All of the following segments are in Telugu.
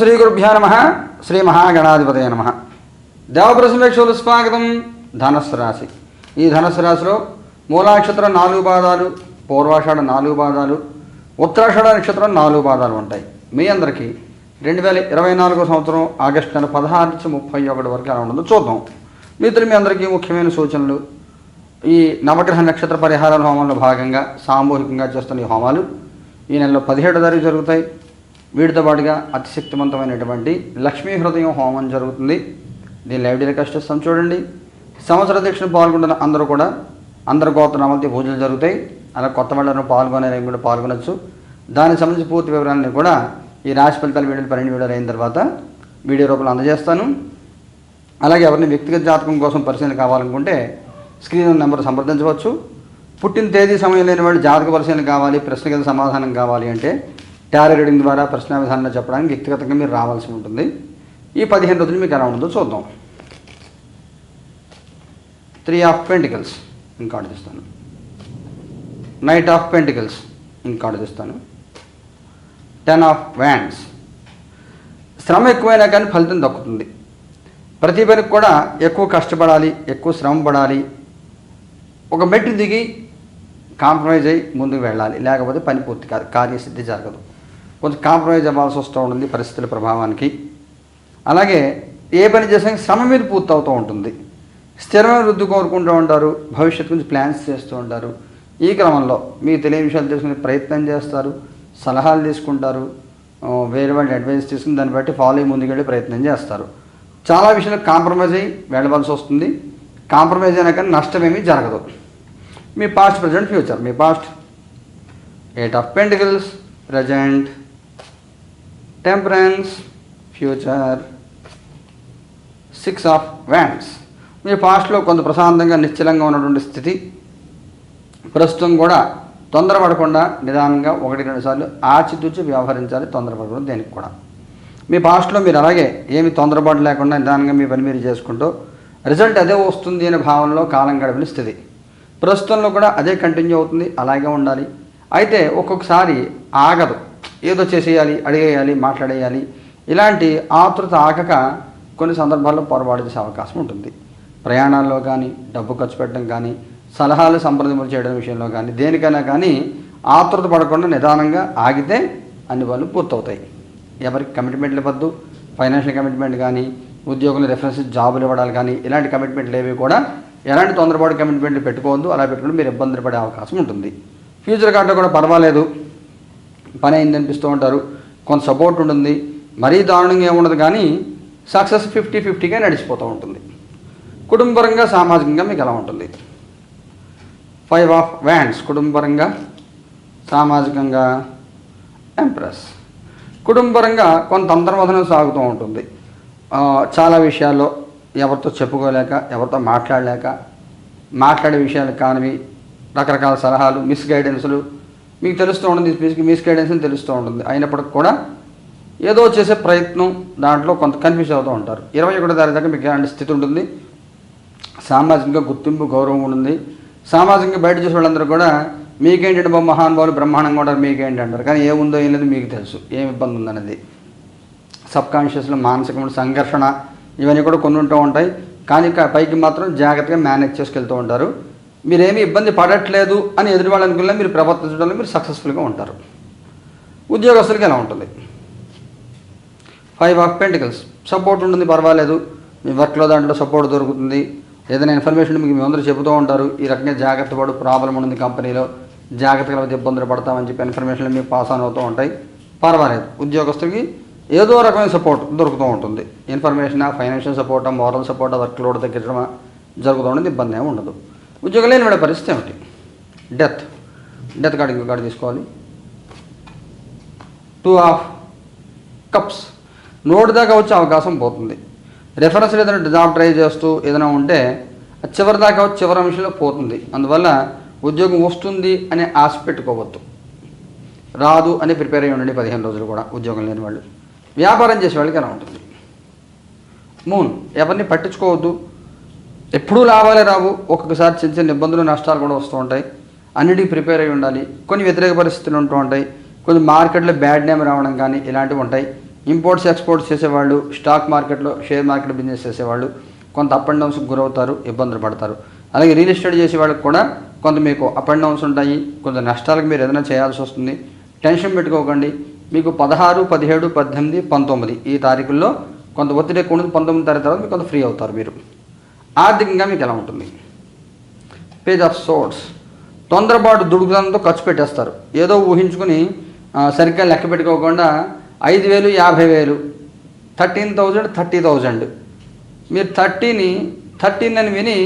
శ్రీ గురుభ్యో నమ. శ్రీ మహాగణాధిపతయ నమ. దేవప్రసమేక్షలు స్వాగతం ధనస్సు రాశి. ఈ ధనస్సు రాశిలో మూలాక్షత్రం నాలుగు పాదాలు పూర్వాషాఢ నాలుగు పాదాలు ఉత్తరాషాఢ నక్షత్రం నాలుగు పాదాలు ఉంటాయి. మీ అందరికీ రెండు వేల ఇరవై నాలుగో సంవత్సరం ఆగస్టు నెల పదహారు నుంచి ముప్పై ఒకటి వరకు ఎలా ఉండదో చూద్దాం. మిత్రులు మీ అందరికీ ముఖ్యమైన సూచనలు. ఈ నవగ్రహ నక్షత్ర పరిహారాల హోమంలో భాగంగా సామూహికంగా చేస్తున్న ఈ హోమాలు ఈ నెలలో పదిహేడు తారీఖు జరుగుతాయి. వీటితో పాటుగా అతి శక్తివంతమైనటువంటి లక్ష్మీ హృదయం హోమం జరుగుతుంది. దీని లైవ్ టెలికాస్ట్ చేస్తాం చూడండి. సంవత్సర దీక్షను పాల్గొంటున్న అందరూ కూడా అందరు గోత్రనామలతో పూజలు జరుగుతాయి. అలా కొత్త వాళ్ళను పాల్గొనే కూడా పాల్గొనొచ్చు. దానికి సంబంధించి పూర్తి వివరాలని కూడా ఈ రాశి ఫలితాల వీడియోలు పన్నెండు వీడియోలు అయిన తర్వాత వీడియో రూపంలో అందజేస్తాను. అలాగే ఎవరిని వ్యక్తిగత జాతకం కోసం పరిశీలన కావాలనుకుంటే స్క్రీన్ నెంబర్ సంప్రదించవచ్చు. పుట్టిన తేదీ సమయం లేని వాళ్ళు జాతక పరిశీలన కావాలి ప్రశ్నకి సమాధానం కావాలి అంటే టారో రీడింగ్ ద్వారా ప్రశ్న విధానంలో చెప్పడానికి వ్యక్తిగతంగా మీరు రావాల్సి ఉంటుంది. ఈ పదిహేను రోజులు మీకు ఎలా ఉంటుందో చూద్దాం. త్రీ ఆఫ్ పెంటికల్స్ ఇంకా తీస్తాను. నైట్ ఆఫ్ పెంటికల్స్ ఇంకా తీస్తాను. టెన్ ఆఫ్ వ్యాండ్స్ శ్రమ ఎక్కువైనా కానీ ఫలితం దక్కుతుంది. ప్రతి పనికి కూడా ఎక్కువ కష్టపడాలి ఎక్కువ శ్రమ పడాలి. ఒక మెట్టు దిగి కాంప్రమైజ్ అయ్యి ముందుకు వెళ్ళాలి. లేకపోతే పని పూర్తి కాదు కార్యసిద్ధి జరగదు. కొంచెం కాంప్రమైజ్ అవ్వాల్సి వస్తూ ఉంటుంది పరిస్థితుల ప్రభావానికి. అలాగే ఏ పని చేసినా శ్రమ మీద పూర్తవుతూ ఉంటుంది. స్థిరమైన వృద్ధి కోరుకుంటూ ఉంటారు భవిష్యత్తు గురించి ప్లాన్స్ చేస్తూ ఉంటారు. ఈ క్రమంలో మీకు తెలియని విషయాలు తెలుసుకునే ప్రయత్నం చేస్తారు సలహాలు తీసుకుంటారు వేరే వాళ్ళ అడ్వైస్ తీసుకుని దాన్ని బట్టి ఫాలో అయ్యి ముందుకెళ్ళి ప్రయత్నం చేస్తారు. చాలా విషయాలు కాంప్రమైజ్ అయ్యి వెళ్ళవలసి వస్తుంది. కాంప్రమైజ్ అయినా కానీ నష్టమేమీ జరగదు. మీ past present future. Me past. Eight of pentacles present temperance future six of wands మీ పాస్ట్లో కొంత ప్రశాంతంగా నిశ్చలంగా ఉన్నటువంటి స్థితి. ప్రస్తుతం కూడా తొందరపడకుండా నిదానంగా ఒకటి రెండు సార్లు ఆచితూచి వ్యవహరించాలి తొందరపడకూడదు దేనికి కూడా. మీ పాస్ట్లో మీరు అలాగే ఏమి తొందరపాటు లేకుండా నిదానంగా మీ పని మీరు చేసుకుంటూ రిజల్ట్ అదే వస్తుంది అనే భావనలో కాలం గడిపిన స్థితి. ప్రస్తుతంలో కూడా అదే కంటిన్యూ అవుతుంది అలాగే ఉండాలి. అయితే ఒక్కొక్కసారి ఆగదు. ఏదో చేసేయాలి అడిగేయాలి మాట్లాడేయాలి. ఇలాంటి ఆతృత ఆగక కొన్ని సందర్భాల్లో పొరపాటు చేసే అవకాశం ఉంటుంది. ప్రయాణాల్లో కానీ డబ్బు ఖర్చు పెట్టడం కానీ సలహాలు సంప్రదింపులు చేయడం విషయంలో కానీ దేనికైనా కానీ ఆతృత పడకుండా నిదానంగా ఆగితే అన్ని పనులు పూర్తవుతాయి. ఎవరికి కమిట్మెంట్లు ఇవ్వద్దు. ఫైనాన్షియల్ కమిట్మెంట్ కానీ ఉద్యోగులు రెఫరెన్స్ జాబులు ఇవ్వడాలు కానీ ఇలాంటి కమిట్మెంట్లు ఏవి కూడా ఎలాంటి తొందరపాటు కమిట్మెంట్లు పెట్టుకోవద్దు. అలా పెట్టుకుంటే మీరు ఇబ్బందులు పడే అవకాశం ఉంటుంది. ఫ్యూచర్ కార్డులో కూడా పర్వాలేదు. పని అయింది అనిపిస్తూ ఉంటారు. కొంత సపోర్ట్ ఉంటుంది. మరీ దారుణంగా ఏముండదు కానీ సక్సెస్ ఫిఫ్టీ ఫిఫ్టీగా నడిచిపోతూ ఉంటుంది. కుటుంబపరంగా సామాజికంగా మీకు ఎలా ఉంటుంది? ఫైవ్ ఆఫ్ వ్యాండ్స్ కుటుంబపరంగా సామాజికంగా ఎంప్రెస్ కుటుంబపరంగా కొంత అంతర్వధనం సాగుతూ ఉంటుంది. చాలా విషయాల్లో ఎవరితో చెప్పుకోలేక ఎవరితో మాట్లాడలేక మాట్లాడే విషయాలు కానివి రకరకాల సలహాలు మిస్ గైడెన్స్లు మీకు తెలుస్తూ ఉంటుంది మిస్ మిస్గైడెన్స్ అని తెలుస్తూ ఉంటుంది. అయినప్పటికి కూడా ఏదో చేసే ప్రయత్నం దాంట్లో కొంత కన్ఫ్యూజ్ అవుతూ ఉంటారు. ఇరవై ఒకటో తారీఖు దాకా మీకు ఎలాంటి స్థితి ఉంటుంది? సామాజికంగా గుర్తింపు గౌరవం ఉంటుంది. సామాజికంగా బయట చూసే వాళ్ళందరూ కూడా మీకేంటంటే బాబు మహానుభావులు బ్రహ్మాండంగా ఉంటారు మీకేంటి అంటారు కానీ ఏముందో ఏం లేదు మీకు తెలుసు. ఏం ఇబ్బంది ఉందనేది. సబ్ కాన్షియస్లో మానసికమైన సంఘర్షణ ఇవన్నీ కూడా కొన్ని ఉంటూ ఉంటాయి. కానీ పైకి మాత్రం జాగ్రత్తగా మేనేజ్ చేసుకెళ్తూ ఉంటారు. మీరేమీ ఇబ్బంది పడట్లేదు అని ఎదురు వాళ్ళు అనుకున్నా మీరు ప్రవర్తించడంలో మీరు సక్సెస్ఫుల్గా ఉంటారు. ఉద్యోగస్తులకి ఎలా ఉంటుంది? ఫైవ్ ఆఫ్ పెంటికల్స్ సపోర్ట్ ఉంటుంది పర్వాలేదు. మీ వర్క్లో దాంట్లో సపోర్ట్ దొరుకుతుంది. ఏదైనా ఇన్ఫర్మేషన్ మీకు మీ అందరూ చెబుతూ ఉంటారు. ఈ రకంగా జాగ్రత్త పడు ప్రాబ్లం ఉంది కంపెనీలో. జాగ్రత్తగా ఇబ్బందులు పడతామని చెప్పి ఇన్ఫర్మేషన్లు మీకు పాస్ ఆన్ అవుతూ ఉంటాయి. పర్వాలేదు. ఉద్యోగస్తులకి ఏదో రకమైన సపోర్ట్ దొరుకుతూ ఉంటుంది. Information financial support moral support work load తగ్గించడం జరుగుతూ ఉంటుంది ఇబ్బంది ఏమి ఉండదు. ఉద్యోగం లేని వాడి పరిస్థితి ఏమిటి? డెత్ డెత్ కార్డు ఇంకో కార్డు తీసుకోవాలి. టూ ఆఫ్ కప్స్ నోటి దాకా వచ్చే అవకాశం పోతుంది. రెఫరెన్స్ ఏదైనా జాబ్ ట్రై చేస్తూ ఏదైనా ఉంటే చివరి దాకా వచ్చి చివరి అంశంలో పోతుంది. అందువల్ల ఉద్యోగం వస్తుంది అనే ఆశ పెట్టుకోవద్దు. రాదు అని ప్రిపేర్ అయ్యి ఉండండి పదిహేను రోజులు కూడా ఉద్యోగం లేని వాళ్ళు వ్యాపారం చేసే వాళ్ళకి ఎలా ఉంటుంది? మూన్ ఎవరిని పట్టించుకోవద్దు. ఎప్పుడూ లాభాలే రావు. ఒక్కొక్కసారి చిన్న చిన్న ఇబ్బందులు నష్టాలు కూడా వస్తూ ఉంటాయి. అన్నిటికీ ప్రిపేర్ అయి ఉండాలి. కొన్ని వ్యతిరేక పరిస్థితులు ఉంటూ ఉంటాయి. కొన్ని మార్కెట్లో బ్యాడ్ నేమ్ రావడం కానీ ఇలాంటివి ఉంటాయి. ఇంపోర్ట్స్ ఎక్స్పోర్ట్స్ చేసేవాళ్ళు స్టాక్ మార్కెట్లో షేర్ మార్కెట్ బిజినెస్ చేసేవాళ్ళు కొంత అప్ అండ్ డౌన్స్కి గురవుతారు ఇబ్బందులు పడతారు. అలాగే రియల్ ఎస్టేట్ చేసే వాళ్ళకి కూడా కొంత మీకు అప్ అండ్ డౌన్స్ ఉంటాయి. కొంత నష్టాలకు మీరు ఏదైనా చేయాల్సి వస్తుంది. టెన్షన్ పెట్టుకోకండి. మీకు పదహారు పదిహేడు పద్దెనిమిది పంతొమ్మిది ఈ తారీఖుల్లో కొంత ఒత్తిడి ఎక్కువ ఉంటుంది పంతొమ్మిది తారీఖు తర్వాత మీకు కొంత ఫ్రీ అవుతారు మీరు. ఆర్థికంగా మీకు ఎలా ఉంటుంది? పేజ్ ఆఫ్ సోర్స్ తొందరపాటు దుడుకుదంతో ఖర్చు పెట్టేస్తారు. ఏదో ఊహించుకుని సరిగ్గా లెక్క పెట్టుకోకుండా ఐదు వేలు యాభై వేలు థర్టీన్ థౌజండ్ థర్టీ థౌజండ్. మీరు థర్టీని థర్టీన్ అని విని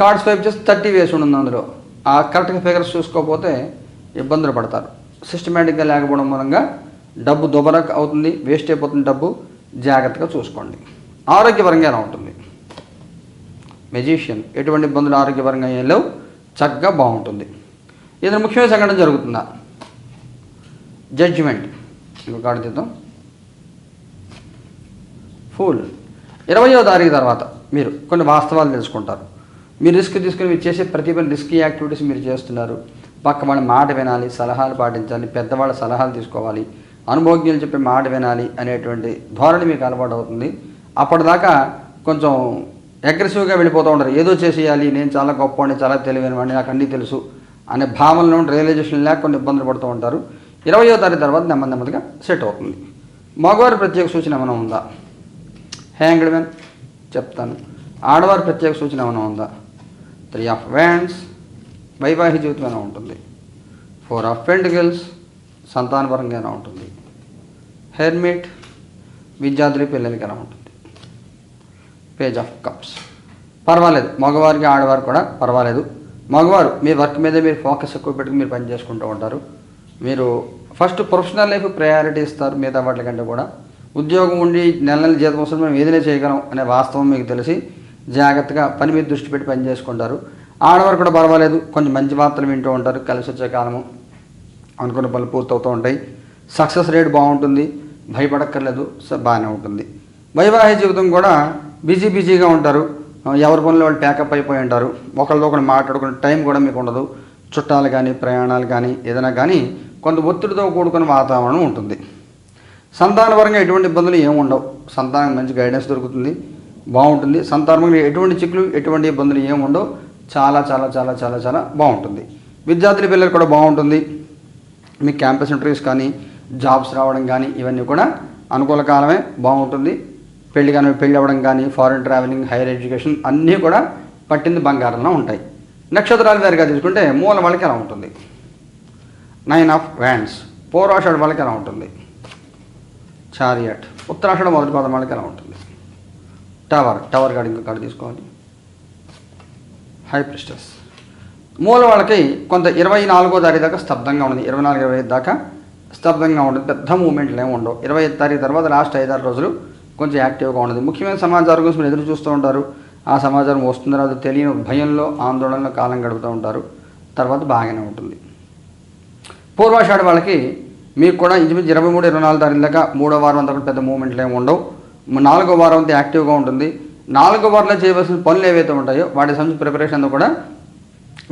కార్డ్ స్వైప్ చేసి థర్టీ వేసి ఉంటుంది అందులో. ఆ కరెక్ట్గా ఫిగర్స్ చూసుకోకపోతే ఇబ్బందులు పడతారు. సిస్టమేటిక్గా లేకపోవడం మూలంగా డబ్బు దుబరక్ అవుతుంది వేస్ట్ అయిపోతుంది డబ్బు. జాగ్రత్తగా చూసుకోండి. ఆరోగ్యపరంగా ఎలా ఉంటుంది? మెజీషియన్ ఎటువంటి ఇబ్బందులు ఆరోగ్యపరంగా ఏం లేవు చక్కగా బాగుంటుంది. ఏదైనా ముఖ్యమైన సంఘటన జరుగుతుందా? జడ్జిమెంట్ ఇంకొక ఆడ తీద్దాం. ఫుల్ ఇరవయో తారీఖు తర్వాత మీరు కొన్ని వాస్తవాలు తెలుసుకుంటారు. మీరు రిస్క్ తీసుకుని మీరు చేసే ప్రతి పని రిస్కీ యాక్టివిటీస్ మీరు చేస్తున్నారు. పక్క వాళ్ళ మాట వినాలి సలహాలు పాటించాలి పెద్దవాళ్ళ సలహాలు తీసుకోవాలి అనుభవజ్ఞులు చెప్పే మాట వినాలి అనేటువంటి ధోరణి మీకు అలవాటు అవుతుంది. అప్పటిదాకా కొంచెం అగ్రెసివ్గా వెళ్ళిపోతూ ఉంటారు. ఏదో చేసేయాలి నేను చాలా గొప్పవాడిని చాలా తెలివైన వాడిని నాకు అన్నీ తెలుసు అనే భావనలో రియలైజేషన్ లేక కొన్ని ఇబ్బందులు పడుతూ ఉంటారు. ఇరవయో తారీఖు తర్వాత నెమ్మది నెమ్మదిగా సెట్ అవుతుంది. మగవారి ప్రత్యేక సూచన ఏమైనా ఉందా? హ్యాంగ్డ్ మ్యాన్ చెప్తాను. ఆడవారి ప్రత్యేక సూచన ఏమైనా ఉందా? త్రీ ఆఫ్ వ్యాండ్స్ వైవాహిక జీవితం ఎలా ఉంటుంది? ఫోర్ ఆఫ్ పెంటికల్స్ సంతానపరంగా ఉంటుంది? హెర్మిట్ విద్యార్థులు పిల్లలకి ఎలా ఉంటుంది? పేజ్ ఆఫ్ కప్స్ పర్వాలేదు. మగవారికి ఆడవారు కూడా పర్వాలేదు. మగవారు మీ వర్క్ మీద మీరు ఫోకస్ ఎక్కువ పెట్టుకుని మీరు పని చేసుకుంటూ ఉంటారు. మీరు ఫస్ట్ ప్రొఫెషనల్ లైఫ్ ప్రయారిటీ ఇస్తారు మిగతా వాటి కంటే కూడా. ఉద్యోగం ఉండి నెల నెల జీతం వస్తుంది మేము ఏదైనా చేయగలం అనే వాస్తవం మీకు తెలిసి జాగ్రత్తగా పని మీద దృష్టి పెట్టి పని చేసుకుంటారు. ఆడవారు కూడా పర్వాలేదు. కొంచెం మంచి వార్తలు వింటూ ఉంటారు. కలిసి వచ్చే కాలము అనుకున్న పనులు పూర్తవుతూ ఉంటాయి. సక్సెస్ రేట్ బాగుంటుంది. భయపడక్కర్లేదు. సో బాగానే ఉంటుంది. వైవాహిక జీవితం కూడా బిజీ బిజీగా ఉంటారు. ఎవరి పనులు వాళ్ళు ప్యాకప్ అయిపోయి ఉంటారు. ఒకరితో ఒకరు మాట్లాడుకునే టైం కూడా మీకు ఉండదు. చుట్టాలు కానీ ప్రయాణాలు కానీ ఏదైనా కానీ కొంత ఒత్తిడితో కూడుకున్న వాతావరణం ఉంటుంది. సంతానపరంగా ఎటువంటి ఇబ్బందులు ఏమి ఉండవు. సంతానం మంచి గైడెన్స్ దొరుకుతుంది. బాగుంటుంది. సంతానపరంగా ఎటువంటి చిక్కులు ఎటువంటి ఇబ్బందులు ఏమి ఉండవు. చాలా చాలా చాలా చాలా చాలా బాగుంటుంది. విద్యార్థుల పిల్లలు కూడా బాగుంటుంది. మీ క్యాంపస్ ఇంటర్వ్యూస్ కానీ జాబ్స్ రావడం కానీ ఇవన్నీ కూడా అనుకూల కాలమే బాగుంటుంది. పెళ్ళి కానీ పెళ్ళి అవ్వడం కానీ ఫారెన్ ట్రావెలింగ్ హైయర్ ఎడ్యుకేషన్ అన్నీ కూడా పట్టింది బంగారంలో ఉంటాయి. నక్షత్రాలు వేరుగా తీసుకుంటే మూల వాళ్ళకి ఎలా ఉంటుంది? నైన్ ఆఫ్ వ్యాండ్స్ పూర్వాషాఢ వాళ్ళకి ఎలా ఉంటుంది? చారియట్ ఉత్తరాషాఢ మొదటి పదం వాళ్ళకి ఎలా ఉంటుంది? టవర్ టవర్ గాడి ఇంకో కాడ తీసుకోవాలి. హై ప్రిస్టస్ మూల వాళ్ళకి కొంత ఇరవై నాలుగో తారీఖు దాకా స్తబ్దంగా ఉంది ఇరవై నాలుగు ఇరవై ఐదు దాకా స్తబ్దంగా ఉంటుంది పెద్ద మూమెంట్లు ఏమి ఉండవు. ఇరవై ఐదు తారీఖు తర్వాత లాస్ట్ ఐదారు రోజులు కొంచెం యాక్టివ్గా ఉండదు. ముఖ్యమైన సమాచారం కోసం ఎదురు చూస్తూ ఉంటారు. ఆ సమాచారం వస్తుందో రాదో తెలియని భయంలో ఆందోళనలో కాలం గడుపుతూ ఉంటారు. తర్వాత బాగానే ఉంటుంది. పూర్వాషాఢ వాళ్ళకి మీకు కూడా ఇంచుమించు ఇరవై మూడు ఇరవై నాలుగు తారీఖు దాకా మూడో వారం అంతా కూడా పెద్ద మూమెంట్లు ఏమి ఉండవు. నాలుగో వారం అంతా యాక్టివ్గా ఉంటుంది. నాలుగో వారంలో చేయవలసిన పనులు ఏవైతే ఉంటాయో వాటి సంబంధించిన ప్రిపరేషన్ అంతా కూడా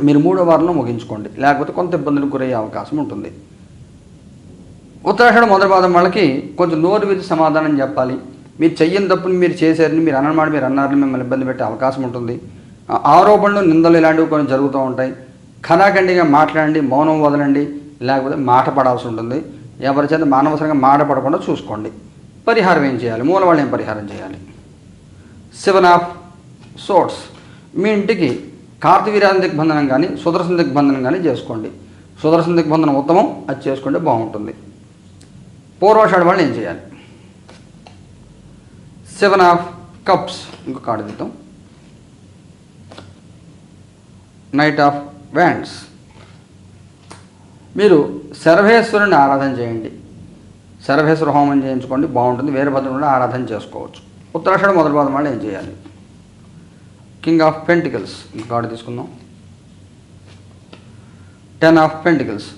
మీరు మూడో వారంలో ముగించుకోండి. లేకపోతే కొంత ఇబ్బందులకు గురయ్యే అవకాశం ఉంటుంది. ఉత్తరాషాఢ మొదటి పాదం వాళ్ళకి కొంచెం నోరు విధి సమాధానం చెప్పాలి. మీరు చెయ్యని తప్పుని మీరు చేశారని మీరు అన్నమాట మీరు అన్నారని మిమ్మల్ని ఇబ్బంది పెట్టే అవకాశం ఉంటుంది. ఆరోపణలు నిందలు ఇలాంటివి కొన్ని జరుగుతూ ఉంటాయి. ఖరాఖండిగా మాట్లాడండి మౌనం వదలండి లేకపోతే మాట పడాల్సి ఉంటుంది. ఎవరి చేత మానవసరంగా మాట పడకుండా చూసుకోండి. పరిహారం ఏం చేయాలి? మూల వాళ్ళు ఏం పరిహారం చేయాలి? సెవెన్ ఆఫ్ సోట్స్ మీ ఇంటికి కార్తవీర్యాల దిగ్బంధనం కానీ సుదర్శన దిగ్బంధనం కానీ చేసుకోండి. సుదర్శన దిగ్బంధనం ఉత్తమం అది చేసుకుంటే బాగుంటుంది. పూర్వాషాఢ వాళ్ళు ఏం చేయాలి? సెవెన్ ఆఫ్ కప్స్ ఇంకో కార్డు తీద్దాం. నైట్ ఆఫ్ వ్యాండ్స్ మీరు సర్వేశ్వరుని ఆరాధన చేయండి. సర్వేశ్వర హోమం చేయించుకోండి బాగుంటుంది. వీరభద్రుని కూడా ఆరాధన చేసుకోవచ్చు. ఉత్తరాషాఢ మొదటి పాదం వాళ్ళు ఏం చేయాలి? కింగ్ ఆఫ్ పెంటికల్స్ ఇంకో కార్డు తీసుకుందాం. టెన్ ఆఫ్ పెంటికల్స్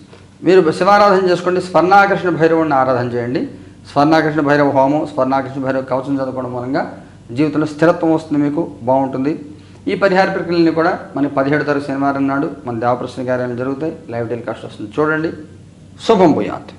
మీరు శివారాధన చేసుకోండి స్వర్ణాకర్షణ భైరవుడిని ఆరాధన చేయండి. స్వర్ణాకృష్ణ భైరవ హోమం స్వర్ణాకృష్ణ భైరవ కవచం చదువుకోవడం మూలంగా జీవితంలో స్థిరత్వం వస్తుంది మీకు బాగుంటుంది. ఈ పరిహార ప్రక్రియలని కూడా మన పదిహేడు తారీఖు శనివారం నాడు మన దేవప్రశ్న కార్యాలయం జరుగుతాయి. లైవ్ టెలికాస్ట్ వస్తుంది. చూడండి. శుభం భూయాత్.